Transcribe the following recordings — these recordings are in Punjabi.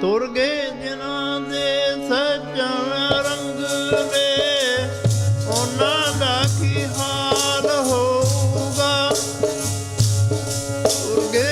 ਤੁਰ ਗਏ ਜਿਨ੍ਹਾਂ ਦੇ ਸੱਜਣ ਰੰਗ ਨੇ ਉਹਨਾਂ ਦਾ ਕੀ ਹਾਲ ਹੋਊਗਾ? ਤੁਰ ਗਏ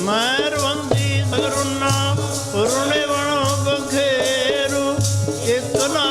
ਮਹਿਰਵੰਦੀ ਨਗਰੁਨਾ ਪੁਰਣੇ ਵਣੋ ਗਖੇਰੂ ਇਕ ਨਾ